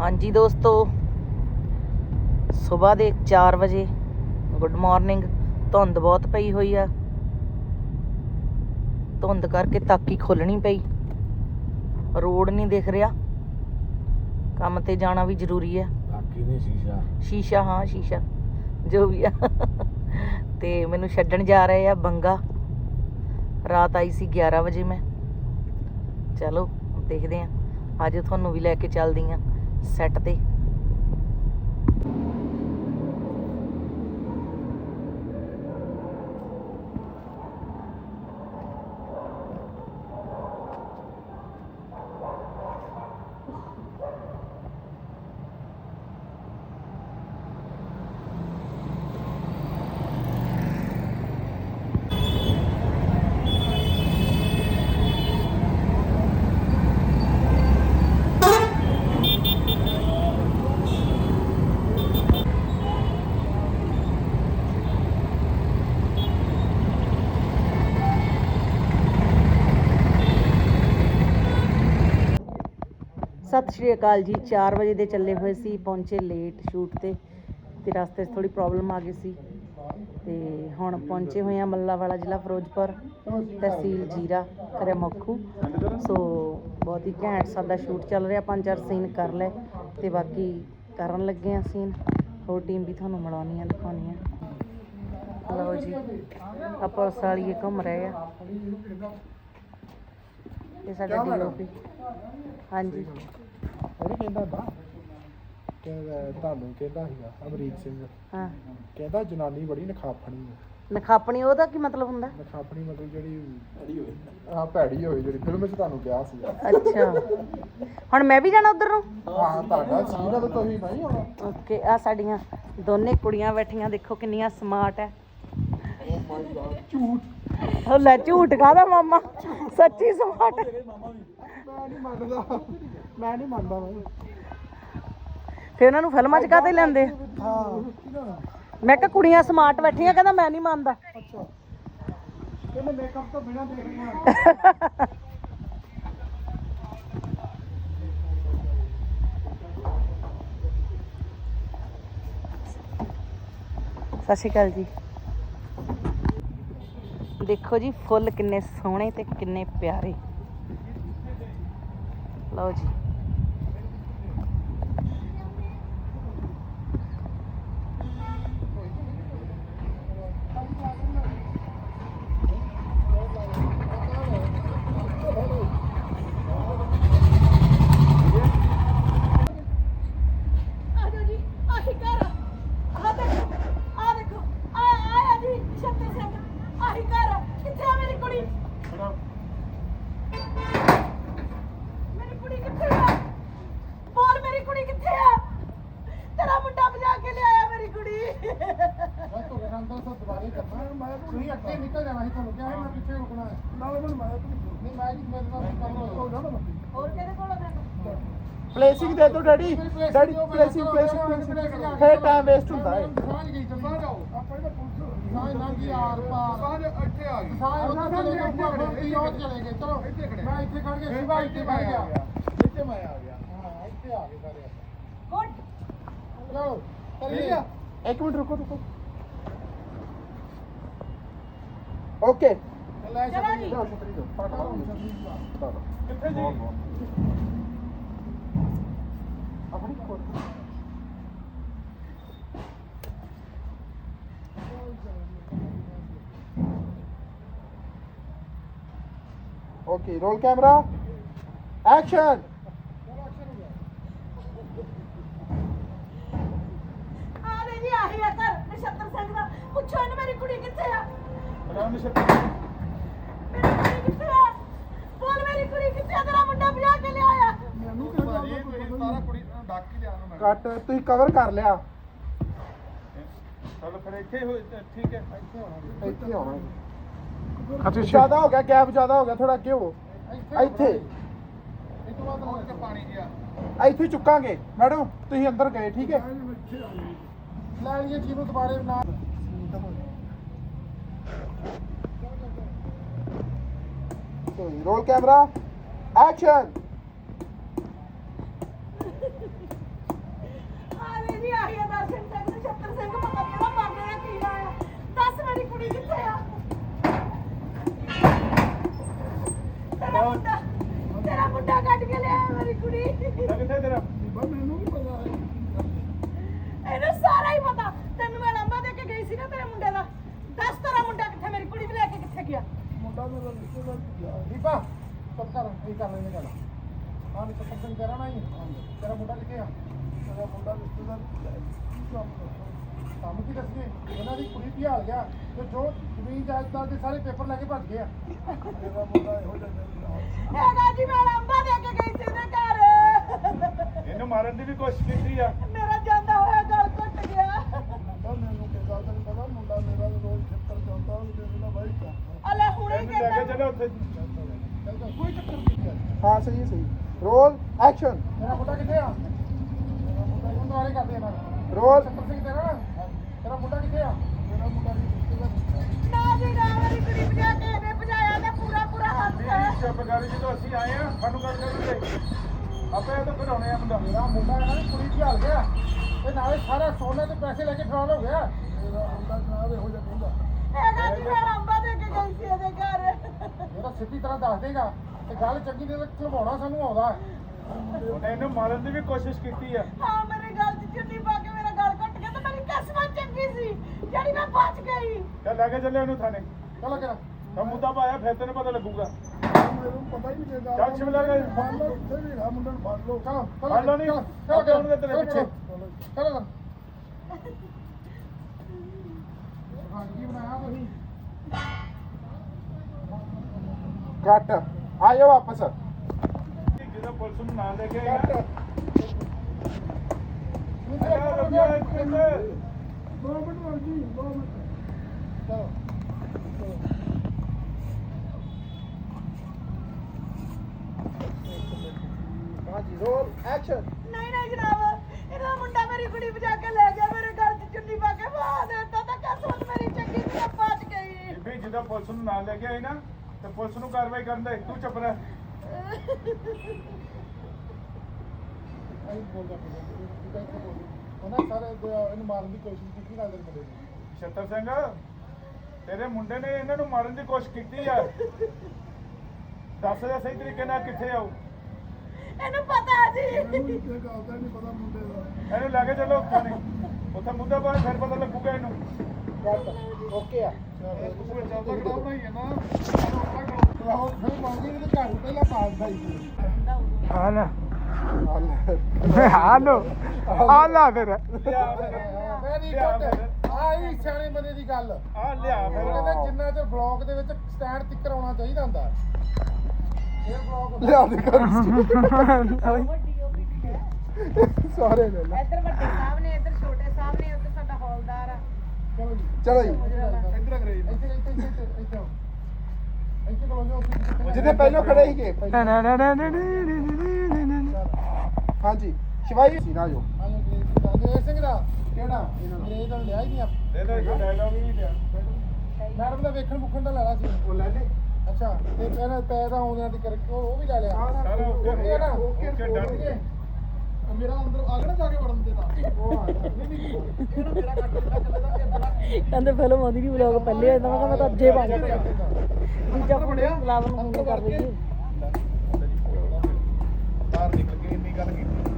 ਹਾਂਜੀ ਦੋਸਤੋ ਸਵੇਰ ਦੇ 4 ਵਜੇ ਗੁੱਡ ਮਾਰਨਿੰਗ ਧੁੰਦ ਬਹੁਤ ਪਈ ਹੋਈ ਆ। ਧੁੰਦ ਕਰਕੇ ਤਾਕੀ ਖੋਲਣੀ ਪਈ। ਰੋਡ ਨਹੀਂ ਦਿਖ ਰਿਹਾ। ਕੰਮ ਤੇ ਜਾਣਾ ਵੀ ਜ਼ਰੂਰੀ ਨਹੀਂ ਸ਼ੀਸ਼ਾ। ਸ਼ੀਸ਼ਾ ਹਾਂ ਸ਼ੀਸ਼ਾ ਜੋ ਵੀ ਆ। ਤੇ ਮੈਨੂੰ ਛੱਡਣ ਜਾ ਰਹੇ ਆ ਬੰਗਾ। ਰਾਤ ਆਈ ਸੀ 11 ਵਜੇ ਮੈਂ। ਚਲੋ ਦੇਖਦੇ ਆ। ਅੱਜ ਤੁਹਾਨੂੰ ਵੀ ਲੈ ਕੇ ਚੱਲਦੀ ਆ। ਸੈੱਟ ਤੇ। ਸਤਿ ਸ਼੍ਰੀ ਅਕਾਲ ਜੀ। 4 ਵਜੇ ਦੇ ਚੱਲੇ ਹੋਏ ਸੀ, ਪਹੁੰਚੇ ਲੇਟ ਸ਼ੂਟ ਤੇ ਤੇ ਰਸਤੇ 'ਚ ਥੋੜੀ ਪ੍ਰੋਬਲਮ ਆ ਗਈ ਸੀ। ਤੇ ਹੁਣ ਪਹੁੰਚੇ ਹੋਏ ਆ ਮੱਲਾ ਵਾਲਾ ਜ਼ਿਲ੍ਹਾ ਫਿਰੋਜ਼ਪੁਰ, ਤਹਿਸੀਲ ਜੀਰਾ, ਕਰਿਆ ਮੱਖੂ। ਸੋ ਬਹੁਤ ਹੀ ਘੈਂਟ ਸਾਡਾ ਸ਼ੂਟ ਚੱਲ ਰਿਹਾ, ਪੰਜ ਚਾਰ ਸੀਨ ਕਰ ਲਏ, ਤੇ ਬਾਕੀ ਕਰਨ ਲੱਗੇ ਆ ਸੀਨ ਹੋਰ ਟੀਮ ਵੀ ਤੁਹਾਨੂੰ ਮਿਲਾਉਣੀ ਆ ਦਿਖਾਉਣੀ ਆ ਲਓ ਜੀ, ਆਪਾਂ ਸਾਲੀਏ ਘੁੰਮ ਰਹੇ ਆ। ਇਹ ਸਾਡਾ ਡੀਓਪੀ ਹਾਂਜੀ। ਉਹ ਕਹਿੰਦਾ ਬਾ ਕਹਿੰਦਾ ਤੁਹਾਨੂੰ ਕਹਿੰਦਾ ਸੀਗਾ ਅਮਰੀਕ ਸਿੰਘ। ਹਾਂ। ਕਹਿੰਦਾ ਜਨਾਨੀ ਬੜੀ ਨਖਾਫਣੀ ਹੈ ਨਖਾਪਣੀ ਉਹਦਾ ਕੀ ਮਤਲਬ ਹੁੰਦਾ? ਨਖਾਫਣੀ ਮਤਲਬ ਜਿਹੜੀ ਭੈੜੀ ਹੋਵੇ ਹਾਂ ਭੈੜੀ ਹੋਵੇ ਜਿਹੜੀ ਫਿਲਮ ਵਿੱਚ ਤੁਹਾਨੂੰ ਕਿਹਾ ਸੀਗਾ। ਅੱਛਾ। ਹੁਣ ਮੈਂ ਵੀ ਜਾਣਾ ਉਧਰ ਨੂੰ? ਹਾਂ ਤੁਹਾਡਾ ਸੀ ਨਾ ਤਾਂ ਤੁਸੀਂ ਨਹੀਂ ਹੋਣਾ। ਓਕੇ ਆ ਸਾਡੀਆਂ ਦੋਨੇ ਕੁੜੀਆਂ ਬੈਠੀਆਂ ਦੇਖੋ ਕਿੰਨੀਆਂ ਸਮਾਰਟ ਐ। ਓ ਮਾਈ ਗॉड ਝੂਠ ਉਹ ਲੈ ਝੂਠ ਕਾਦਾ ਮਾਮਾ? ਸੱਚੀ ਸਮਾਰਟ ਮੈਂ ਨਹੀਂ ਮੰਨਦਾ। ਮੈਂ ਨਹੀਂ ਮੰਨਦਾ ਬਾਈ। ਫੇ ਉਹਨਾਂ ਨੂੰ ਫਿਲਮਾਂ 'ਚ ਕਾਹਤੇ ਲੈਂਦੇ? ਹਾਂ। ਮੈਂ ਕਿਹਾ ਕੁੜੀਆਂ ਸਮਾਰਟ ਬੈਠੀਆਂ ਕਹਿੰਦਾ ਮੈਂ ਨਹੀਂ ਮੰਨਦਾ। ਅੱਛਾ। ਕਹਿੰਦੇ ਮੇਕਅਪ ਤੋਂ ਬਿਨਾ ਦੇਖਣਾ ਸਤਿ ਸ਼੍ਰੀ ਅਕਾਲ ਜੀ। ਦੇਖੋ ਜੀ ਫੁੱਲ ਕਿੰਨੇ ਸੋਹਣੇ ਤੇ ਕਿੰਨੇ ਪਿਆਰੇ। ਲਓ ਜੀ ਆਜੋ ਜੀ ਆਹੀ ਘਰ ਆ ਦੇਖੋ ਆ ਦੇਖੋ ਆ ਆਇਆ ਜੀ ਛੱਤੇ ਸਿੰਘ ਆਹੀ ਘਰ ਆ। ਕਿੱਥੇ ਆ ਮੇਰੀ ਕੁੜੀ ਮੇਰੀ ਕੁੜੀ ਕਿੱਥੇ ਆ ਬੋਲ ਮੇਰੀ ਕੁੜੀ ਕਿੱਥੇ ਆ ਤੇਰਾ ਮੁੰਡਾ ਭਜਾ ਕੇ ਲਿਆਇਆ ਮੇਰੀ ਕੁੜੀ ਮੈਂ ਤੁਹਾਡੇ ਨਾਲ ਤਾਂ ਸਭ ਦੁਬਾਰੇ ਕਰਨਾ ਮੈਂ ਤੁਸੀਂ ਅੱਗੇ ਨਿਕਲ ਜਾਣਾ ਸੀ ਤੁਹਾਨੂੰ ਕਿਹਾ ਸੀ ਮੈਂ ਪਿੱਛੇ ਰੁਕਣਾ ਹੈ ਨਾਲੇ ਮੈਨੂੰ ਮੈਂ ਨਹੀਂ ਮੈਂ ਜੀ ਮੇਰੇ ਨਾਲ ਕੰਮ ਹੋ ਜਾਣਾ ਹੋਰ ਕਿਹਦੇ ਕੋਲ ਆ ਪਲੇਸਿੰਗ ਦੇ ਦੋ ਡੈਡੀ ਡੈਡੀ ਪਲੇਸਿੰਗ ਪਲੇਸਿੰਗ ਫੇਰ ਟਾਈਮ ਵੇਸਟ ਹੁੰਦਾ ਹੈ ਸਾਂਝ ਗਈ ਚੱਲਦਾ ਜਾਓ ਆਪਣੇ ਤਾਂ ਪੁਲਿਸ ਸਾਂਝ ਨਾ ਕੀ ਯਾਰ ਪਾਰ ਸਾਂਝ ਇੱਥੇ ਆ ਗਈ ਸਾਂਝ ਉੱਥੇ ਚਲੇ ਗਏ ਉੱਥੇ ਉੱਥੇ ਚਲੇ ਗਏ ਚਲੋ ਇੱਥੇ ਖੜੇ ਮੈਂ ਇੱਥੇ ਖੜ ਕੇ ਸਿਵਾ ਇੱਥੇ ਬਹਿ ਗਿਆ ਇੱਥੇ ਮੈਂ ਆ ਗਿਆ ਹਾਂ ਇੱਥੇ ਆ ਗਏ ਸਾਰੇ ਗੁੱਡ ਚਲੋ ਚੱਲੀਏ ਇੱਕ ਮਿੰਟ ਰੁਕੋ ਰੁਕੋ। ਓਕੇ ਲੈ ਚਲੋ ਜੀ। ਕਿੱਥੇ ਜੀ? ਆਪਣੀ ਕੋਲ ਜੀ ਆਹੀ ਆ ਨਛੱਤਰ ਸਿੰਘ ਦਾ। ਪੁੱਛੋ ਇਹਨੂੰ ਮੇਰੀ ਕੁੜੀ ਕਿੱਥੇ ਆ? ਰਾਮ ਛਤਰੀ ਮੇਰੀ ਕੁੜੀ ਕਿੱਥੇ ਆ ਬੋਲ ਮੇਰੀ ਕੁੜੀ ਕਿੱਥੇ ਆ ਤੇਰਾ ਮੁੰਡਾ ਭਜਾ ਕੇ ਲਿਆਇਆ ਮੈਨੂੰ ਕਹਿੰਦਾ ਤੁਸੀਂ ਸਾਰਾ ਕੁੜੀ ਨੂੰ ਡੱਕ ਹੀ ਲਿਆ ਨੂੰ ਕੱਟ ਤੁਸੀਂ ਕਵਰ ਕਰ ਲਿਆ। ਚਲੋ ਫਿਰ ਇੱਥੇ ਹੋ ਠੀਕ ਹੈ ਇੱਥੇ ਆਉਣਾ ਇੱਥੇ ਆਉਣਾ ਅੱਛਾ ਜ਼ਿਆਦਾ ਹੋ ਗਿਆ ਗੈਪ ਜ਼ਿਆਦਾ ਹੋ ਗਿਆ ਥੋੜਾ ਅੱਗੇ ਹੋ। ਇੱਥੇ ਇਸ ਤੋਂ ਬਾਅਦ ਹੋਰ ਕੇ ਪਾਣੀ ਗਿਆ ਇੱਥੇ ਚੁੱਕਾਂਗੇ। ਮੈਡਮ ਤੁਸੀਂ ਅੰਦਰ ਗਏ ਠੀਕ ਹੈ? ਲੈ ਲਈਏ ਜੀ ਨੂੰ ਦੁਬਾਰੇ ਨਾ ਰੋਲ ਕੈਮਰਾ ਐਕਸ਼ਨ ਮੇਰੀ ਕੁੜੀ ਕਿੱਥੇ ਆ? ਤੇਰਾ ਮੁੰਡਾ ਤੇਰਾ ਮੁੰਡਾ ਕੱਢ ਕੇ ਲਿਆ ਮੇਰੀ ਕੁੜੀ। ਕਿੱਥੇ ਤੇਰਾ? ਮੈਨੂੰ ਵੀ ਪਤਾ ਹੈ। ਇਹਨੂੰ ਸਾਰਾ ਹੀ ਪਤਾ। ਤੈਨੂੰ ਮੈਂ ਲੰਬਾ ਦੇ ਕੇ ਗਈ ਸੀ ਨਾ ਤੇਰੇ ਮੁੰਡੇ ਦਾ। ਦੱਸ ਤੇਰਾ ਮੁੰਡਾ ਕਿੱਥੇ? ਮੇਰੀ ਕੁੜੀ ਨੂੰ ਲੈ ਕੇ ਕਿੱਥੇ ਗਿਆ? ਮੁੰਡਾ ਮੇਰਾ ਰਿਸ਼ਤੇਦਾਰ ਦੀਪਾ ਚੁੱਪ ਕਰ ਇਹ ਕਰ ਲੈਣੇ ਗੱਲ ਹਾਂ ਚੁੱਪ ਕਰ ਕਰਾਂ ਨਹੀਂ ਤੇਰਾ ਮੁੰਡਾ ਕਿੱਥੇ ਆ? ਤੇਰਾ ਮੁੰਡਾ ਰਿਸ਼ਤੇਦਾਰ ਕੰਮ ਕੀ ਦੱਸੀਏ? ਇਹਨਾਂ ਦੀ ਕੁੜੀ ਧਿਆਲ ਗਿਆ ਤੇ ਜੋ ਜ਼ਮੀਨ ਜਾਇਦਾਦ ਦੇ ਸਾਰੇ ਪੇਪਰ ਲੈ ਕੇ ਭੱਜ ਗਏ ਆ। ਤੇਰਾ ਮੁੰਡਾ ਇਹੋ ਜਿਹਾ ਹੈਗਾ ਜੀ ਮੈਂ ਲੰਬਾ ਦੇ ਕੇ ਗਈ ਸੀ ਉਹਦੇ ਘਰ। ਇਹਨੂੰ ਮਾਰਨ ਦੀ ਵੀ ਕੋਸ਼ਿਸ਼ ਕੀਤੀ ਆ। ਮੇਰਾ ਜਾਂਦਾ ਹੋਇਆ ਗਲ ਘੁੱਟ ਗਿਆ। ਮੁੰਡਾ ਮੈਨੂੰ ਕਿਸ ਗੱਲ ਦਾ ਨੀ ਪਤਾ ਮੁੰਡਾ ਮੇਰਾ ਰੋਜ਼ ਛੱਤਰ ਜਾਂਦਾ ਉਹ ਮੇਰੇ ਨਾਲ ਬਾਈ ਕਰਦਾ ਅਲੇ ਹੁਣੇ ਹੀ ਇਹਨੂੰ ਲੈ ਕੇ ਕਹਿੰਦਾ ਚਲੋ ਉੱਥੇ। ਕੋਈ ਚੱਕਰ ਨਹੀਂ ਹੈ ਹਾਂ ਸਹੀ ਹੈ ਸਹੀ ਰੋਲ ਐਕਸ਼ਨ। ਤੇਰਾ ਮੁੰਡਾ ਕਿੱਥੇ ਆ? ਤੇਰਾ ਮੁੰਡਾ ਇਹਨੂੰ ਦੁਆਰੇ ਕਰਦੇ ਆ ਰੋਲ। ਛੱਤਰ ਸਿੰਘ ਤੇਰਾ? ਤੇਰਾ ਮੁੰਡਾ ਕਿੱਥੇ ਆ? ਮੇਰਾ ਮੁੰਡਾ ਵੀ ਰਿਸ਼ਤੇਦਾਰ ਨਾ ਜੀ ਨਾ ਮੇਰੀ ਕੁੜੀ ਭਜਾ ਕੇ ਇਹਨੇ ਭਜਾਇਆ ਤੇ ਪੂਰਾ ਪੂਰਾ ਹੱਥ ਹੈ ਚੁੱਪ ਕਰ ਜਦੋਂ ਅਸੀਂ ਆਏ ਆ ਸਾਨੂੰ ਗੱਲ ਕਰਦੇ ਆਪੇ ਇਹ ਤਾਂ ਘਰਾਉਣੇ ਆ ਮੁੰਡਾ। ਮੇਰਾ ਮੁੰਡਾ ਇਹਨਾਂ ਦੀ ਕੁੜੀ ਝਾਲ ਗਿਆ ਤੇ ਨਾਲੇ ਸਾਰਾ ਸੋਨੇ ਤੇ ਪੈਸੇ ਲੈ ਕੇ ਫਰਾਰ ਹੋ ਗਿਆ। ਮੇਰਾ ਮੁੰਡਾ ਜਨਾਬ ਇਹੋ ਜਿਹਾ ਕਹਿੰਦਾ ਹੈਗਾ ਜੀ ਮੈਂ ਲੰਬਾ ਦੇ ਕੇ ਗਈ ਸੀ ਇਹਦੇ ਘਰ। ਇਹਦਾ ਸਿੱਧੀ ਤਰ੍ਹਾਂ ਦੱਸ ਦੇਗਾ। ਤੇ ਗੱਲ ਚੰਗੀ ਤਰ੍ਹਾਂ ਚਲਵਾਉਣਾ ਸਾਨੂੰ ਆਉਂਦਾ। ਹੈ। ਉਹਨੇ ਇਹਨੂੰ ਮਾਰਨ ਦੀ ਵੀ ਕੋਸ਼ਿਸ਼ ਕੀਤੀ ਆ ਹਾਂ ਮੇਰੇ ਗਲ 'ਚ ਚੁੰਨੀ ਪਾ ਕੇ ਮੇਰਾ ਗਲ ਘੁੱਟ ਗਿਆ ਤੇ ਮੇਰੀ ਕਿਸਮਤ ਚੰਗੀ ਸੀ ਜਿਹੜੀ ਮੈਂ ਬਚ ਗਈ। ਚੱਲ ਲੈ ਕੇ ਚੱਲੇ ਉਹਨੂੰ ਥਾਣੇ। ਚਲੋ ਕਿਰਾ ਤਾਂ ਮੁੱਦਾ ਪਾਇਆ ਫਿਰ ਤੈਨੂੰ ਪਤਾ ਲੱਗੂਗਾ। ਮੈਨੂੰ ਪਤਾ ਹੀ ਨਹੀਂ ਲੱਗਦਾ ਚੱਲ ਸ਼ਿਮਲਾ ਗਏ। ਫੜ ਲਓ ਇੱਥੇ ਵੀ ਹੈਗਾ ਮੁੰਡਾ ਨੂੰ ਫੜ ਲਓ ਚਲੋ। ਚਲੋ ਫੜ ਲਓ ਨੀ। ਚਲੋ ਆਪੇ ਚਲੋ। ਆਉਣਗੇ ਤੇਰੇ ਚਲੋ, ਪਿੱਛੇ। ਚਲੋ। ਚਲੋ ਚਲੋ ਹਾਂ ਕੀ ਬਣਾਇਆ ਤੁਸੀਂ ਕੱਟ ਆਇਓ ਵਾਪਸ। ਜਦੋਂ ਪੁਲਿਸ ਨੂੰ ਨਾਲ ਲੈ ਕੇ ਕੱਟ ਦੋ ਮਿੰਟ ਹੋਰ ਜੀ ਦੋ ਮਿੰਟ ਚਲੋ ਹਾਂਜੀ ਰੋਲ ਐਕਸ਼ਨ ਨਹੀਂ ਨਹੀਂ ਜਨਾਬ ਇਹਦਾ ਮੁੰਡਾ ਮੇਰੀ ਕੁੜੀ ਭਜਾ ਕੇ ਲੈ ਗਿਆ ਮੇਰੇ ਗਲ 'ਚ ਚੁੰਨੀ ਪਾ ਕੇ ਬਾਹ ਦੇਤਾ ਤਾਂ ਕਿਸਮਤ ਮੇਰੀ ਚੰਗੀ ਮੈਂ ਬਚ ਗਈ। ਬੀਬੀ ਜਦੋਂ ਪੁਲਿਸ ਨੂੰ ਨਾਲ ਲੈ ਕੇ ਆਏ ਨਾ ਤੇ ਪੁਲਿਸ ਨੂੰ ਕਾਰਵਾਈ ਕਰਨ ਦੇ ਤੂੰ ਚੁੱਪ ਰਹਿ। ਆਈ ਬੋਲਦਾ ਪਿਆ ਉਹਨਾਂ ਸਾਰੇ ਇਹਨੂੰ ਮਾਰਨ ਦੀ ਕੋਸ਼ਿਸ਼ ਕੀਤੀ ਨਾਲ ਦੇ ਮੁੰਡੇ ਨੇ। ਛੱਤਰ ਸਿੰਘ ਤੇਰੇ ਮੁੰਡੇ ਨੇ ਇਹਨਾਂ ਨੂੰ ਮਾਰਨ ਦੀ ਕੋਸ਼ਿਸ਼ ਕੀਤੀ ਆ। ਦੱਸ ਦੇ ਸਹੀ ਤਰੀਕੇ ਨਾਲ ਕਿੱਥੇ ਆਉ ਇਹਨੂੰ ਪਤਾ ਜੀ। ਮੈਨੂੰ ਇਹ ਗੱਲ ਦਾ ਨਹੀਂ ਪਤਾ ਮੁੰਡੇ ਦਾ। ਇਹਨੂੰ ਲੈ ਕੇ ਚੱਲੋ ਉੱਥੇ ਨੇ ਉੱਥੇ ਮੁੱਦਾ ਪਾ ਫਿਰ ਪਤਾ ਲੱਗੂਗਾ ਇਹਨੂੰ। ਕੱਟ ਓਕੇ ਆ। ਤਗੜਾ ਬਣਾਈ ਹੈ ਨਾ। ਕਲਾਉ ਫਿਰ ਮੰਗੀ ਤੇ ਘਰ ਪਹਿਲਾਂ ਪਾਸਦਾ ਹੀ। ਹਾਲਾ ਹਾਲੋ ਹਾਲਾ ਫਿਰ ਵੈਰੀ ਗੁੱਡ ਆਈ ਸਿਆਣੇ ਬੰਦੇ ਦੀ ਗੱਲ ਆ ਲਿਆ ਉਹ ਕਹਿੰਦੇ ਫਿਰ ਜਿੰਨਾ ਚਿਰ ਬਲੌਕ ਦੇ ਵਿੱਚ ਸਟੈਂਡ ਤਿੱਕਰ ਆਉਣਾ ਚਾਹੀਦਾ ਹੁੰਦਾ ਇਹ ਬਲੌਕ ਲਿਆ ਦੇ ਕਰ ਸਾਰੇ ਲੈ ਲੈ ਇੱਧਰ ਵੱਡੇ ਸਾਹਿਬ ਨੇ ਇੱਧਰ ਛੋਟੇ ਸਾਹਿਬ ਨੇ ਉੱਧਰ ਸਾਡਾ ਹੌਲਦਾਰ ਆ ਚਲੋ ਜੀ ਚਲੋ ਜੀ ਇੱਧਰ ਕਰੇ ਇੱਥੇ ਇੱਥੇ ਇੱਥੇ ਇੱਥੇ ਇੱਥੇ ਆਓ। ਇੱਥੇ ਕੋਲ ਜੋ ਜਿੱਥੇ ਪਹਿਲਾਂ ਖੜੇ ਸੀਗੇ ਹਾਂਜੀ ਸ਼ਿਵਾਈ। ਸੀ ਨਾ ਜੋ। ਆਜੋ ਅੰਗਰੇਜ਼ ਸਿੰਘ ਦਾ ਕਿਹੜਾ? ਅੰਗਰੇਜ਼ ਦਾ ਲਿਆ ਹੀ ਨਹੀਂ ਆਪ ਇਹਦਾ ਇੱਕ ਡਾਇਲੌਗ ਵੀ ਲਿਆ। ਮੈਡਮ ਦਾ ਵੇਖਣ ਮੁਖਣ ਦਾ ਲੈਣਾ ਸੀ। ਉਹ ਲੈ ਲੈ। ਅੱਛਾ ਤੇ ਪਹਿਲਾਂ ਪੈ ਦਾ ਆਉਂਦਿਆਂ ਦੀ ਕਰਕੇ ਉਹ ਉਹ ਵੀ ਲੈ ਲਿਆ। ਸਾਰਾ ਓਕੇ ਓਕੇ ਹੈ ਨਾ ਓਕੇ ਡਨ ਓਕੇ। ਮੇਰਾ ਅੰਦਰ ਆਗਣਾ ਜਾ ਕੇ ਵੜਨ ਦੇਦਾ ਉਹ ਆ ਗਿਆ। ਨਹੀਂ ਨਹੀਂ ਇਹਨੂੰ ਮੇਰਾ ਕੱਟ ਦਿੱਤਾ ਚੱਲੇ ਦਾ ਇਹ ਬੜਾ ਕਹਿੰਦੇ ਫਿਲਮ ਆਉਂਦੀ ਨਹੀਂ ਵਲੌਗ ਪਹਿਲੇ ਆਉਂਦਾ ਮੈਂ ਕਿਹਾ ਮੈਂ ਤਾਂ ਅੱਜੇ ਬਣ ਗਿਆ। ਦੂਜਾ ਫੋਨ ਬੁਲਾਵਨ ਨੂੰ ਫੋਨ ਕਰ ਬਾਹਰ ਨਿਕਲ ਕੇ ਗੱਲ ਕੀਤੀ।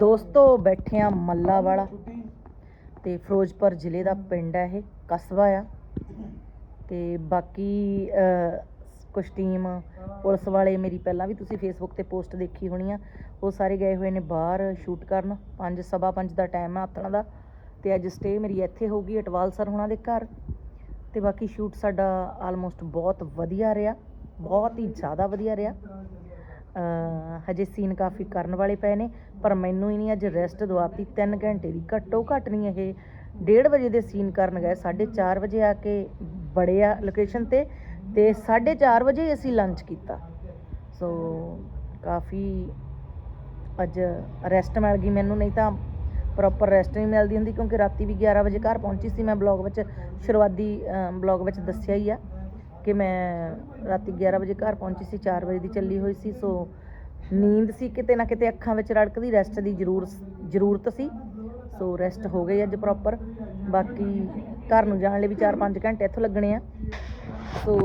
ਦੋਸਤੋ ਬੈਠੇ ਆ ਮੱਲਾ ਵਾਲਾ। ਤੇ ਫਿਰੋਜ਼ਪੁਰ ਜ਼ਿਲ੍ਹੇ ਦਾ ਪਿੰਡ ਹੈ ਇਹ ਕਸਬਾ ਆ। ਤੇ ਬਾਕੀ ਕੁਛ ਟੀਮ ਪੁਲਿਸ ਵਾਲੇ ਮੇਰੀ ਪਹਿਲਾਂ ਵੀ ਤੁਸੀਂ ਫੇਸਬੁੱਕ ਤੇ ਪੋਸਟ ਦੇਖੀ ਹੋਣੀ ਆ। ਉਹ ਸਾਰੇ ਗਏ ਹੋਏ ਨੇ ਬਾਹਰ ਸ਼ੂਟ ਕਰਨ। ਪੰਜ ਸਵਾ ਪੰਜ ਦਾ ਟਾਈਮ ਆ ਆਥਣ ਦਾ। ਤੇ ਅੱਜ ਸਟੇ ਮੇਰੀ ਇੱਥੇ ਹੋਊਗੀ ਅਟਵਾਲ ਸਰ ਹੁਣਾਂ ਦੇ ਘਰ। ਤੇ ਬਾਕੀ ਸ਼ੂਟ ਸਾਡਾ ਆਲਮੋਸਟ ਬਹੁਤ ਵਧੀਆ ਰਿਹਾ। ਬਹੁਤ ਹੀ ਜ਼ਿਆਦਾ ਵਧੀਆ ਰਿਹਾ। ਹਜੇ ਸੀਨ ਕਾਫੀ ਕਰਨ ਵਾਲੇ ਪਏ ਨੇ, ਪਰ ਮੈਨੂੰ ਹੀ ਨਹੀਂ ਅੱਜ ਰੈਸਟ ਦਵਾਤੀ। 3 ਘੰਟੇ ਦੀ ਘੱਟੋ ਘੱਟ ਨਹੀਂ ਇਹ 1:30 ਵਜੇ ਦੇ ਸੀਨ ਕਰਨ ਗਏ। 4:30 ਵਜੇ ਆ ਕੇ ਬੜੇ ਆ ਲੋਕੇਸ਼ਨ ਤੇ ਤੇ 4:30 ਵਜੇ ਅਸੀਂ ਲੰਚ ਕੀਤਾ। ਸੋ ਕਾਫੀ ਅੱਜ ਰੈਸਟ ਮਿਲ ਗਈ ਮੈਨੂੰ, ਨਹੀਂ ਤਾਂ ਪ੍ਰੋਪਰ ਰੈਸਟ ਨਹੀਂ ਮਿਲਦੀ ਹੁੰਦੀ ਕਿਉਂਕਿ ਰਾਤੀ ਵੀ 11 ਵਜੇ ਘਰ ਪਹੁੰਚੀ ਸੀ ਮੈਂ ਬਲੌਗ ਵਿੱਚ ਸ਼ੁਰੂਆਤੀ ਬਲੌਗ ਵਿੱਚ ਦੱਸਿਆ ਹੀ ਆ। ਕਿ ਮੈਂ ਰਾਤੀ 11 ਵਜੇ ਘਰ ਪਹੁੰਚੀ ਸੀ 4 ਵਜੇ ਦੀ ਚੱਲੀ ਹੋਈ ਸੀ, ਸੋ ਨੀਂਦ ਸੀ ਕਿਤੇ ਨਾ ਕਿਤੇ ਅੱਖਾਂ ਵਿੱਚ ਰੜਕਦੀ ਰੈਸਟ ਦੀ ਜ਼ਰੂਰ ਜ਼ਰੂਰਤ ਸੀ, ਸੋ ਰੈਸਟ ਹੋ ਗਈ ਅੱਜ ਪ੍ਰੋਪਰ ਬਾਕੀ ਘਰ ਨੂੰ ਜਾਣ ਲਈ ਵੀ 4-5 ਘੰਟੇ ਇੱਥੋਂ ਲੱਗਣੇ ਆ, ਸੋ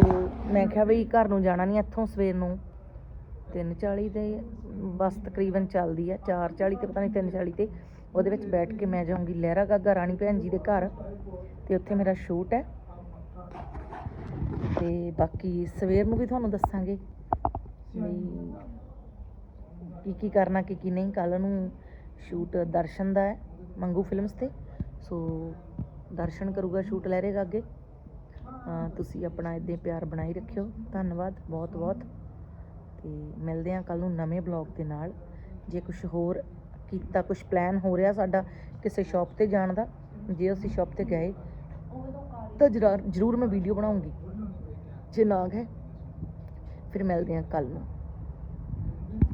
ਮੈਂ ਕਿਹਾ ਵੀ ਘਰ ਨੂੰ ਜਾਣਾ ਨਹੀਂ ਇੱਥੋਂ ਸਵੇਰ ਨੂੰ 3:40 ਦੇ ਬਸ ਤਕਰੀਬਨ ਚੱਲਦੀ ਆ 4:40 ਤੇ ਪਤਾ ਨਹੀਂ 3:40 ਤੇ, ਉਹਦੇ ਵਿੱਚ ਬੈਠ ਕੇ ਮੈਂ ਜਾਊਂਗੀ ਲਹਿਰਾ ਗਾਗਾ ਰਾਣੀ ਭੈਣ ਜੀ ਦੇ ਘਰ, ਤੇ ਉੱਥੇ ਮੇਰਾ ਸ਼ੂਟ ਹੈ ਤੇ ਬਾਕੀ ਸਵੇਰ ਨੂੰ ਵੀ ਤੁਹਾਨੂੰ ਦੱਸਾਂਗੇ ਵੀ ਕੀ ਕੀ ਕਰਨਾ, ਕੀ ਕੀ ਨਹੀਂ। ਕੱਲ ਨੂੰ ਸ਼ੂਟ ਦਰਸ਼ਨ ਦਾ ਹੈ, ਮੰਗੂ ਫਿਲਮਸ ਤੇ। ਸੋ ਦਰਸ਼ਨ ਕਰੂਗਾ, ਸ਼ੂਟ ਲੈ ਰਹੇਗਾ ਅੱਗੇ। ਤੁਸੀਂ ਆਪਣਾ ਇਦਾਂ ਪਿਆਰ ਬਣਾਈ ਰੱਖਿਓ। ਧੰਨਵਾਦ, ਬਹੁਤ ਬਹੁਤ। ਤੇ ਮਿਲਦੇ ਹਾਂ ਕੱਲ ਨੂੰ ਨਵੇਂ ਬਲੌਗ ਦੇ ਨਾਲ। ਜੇ ਕੁਝ ਹੋਰ ਕੀਤਾ ਕੁਝ ਪਲਾਨ ਹੋ ਰਿਹਾ ਸਾਡਾ ਕਿਸੇ ਸ਼ਾਪ ਤੇ ਜਾਣ ਦਾ, ਜੇ ਅਸੀਂ ਸ਼ਾਪ ਤੇ ਗਏ, ਤਾਂ ਜਰਾ- ਜ਼ਰੂਰ ਮੈਂ ਵੀਡੀਓ ਬਣਾਉਂਗੀ। ਜੇ ਨਾ ਗਏ ਫਿਰ ਮਿਲਦੇ ਹਾਂ ਕੱਲ ਨੂੰ।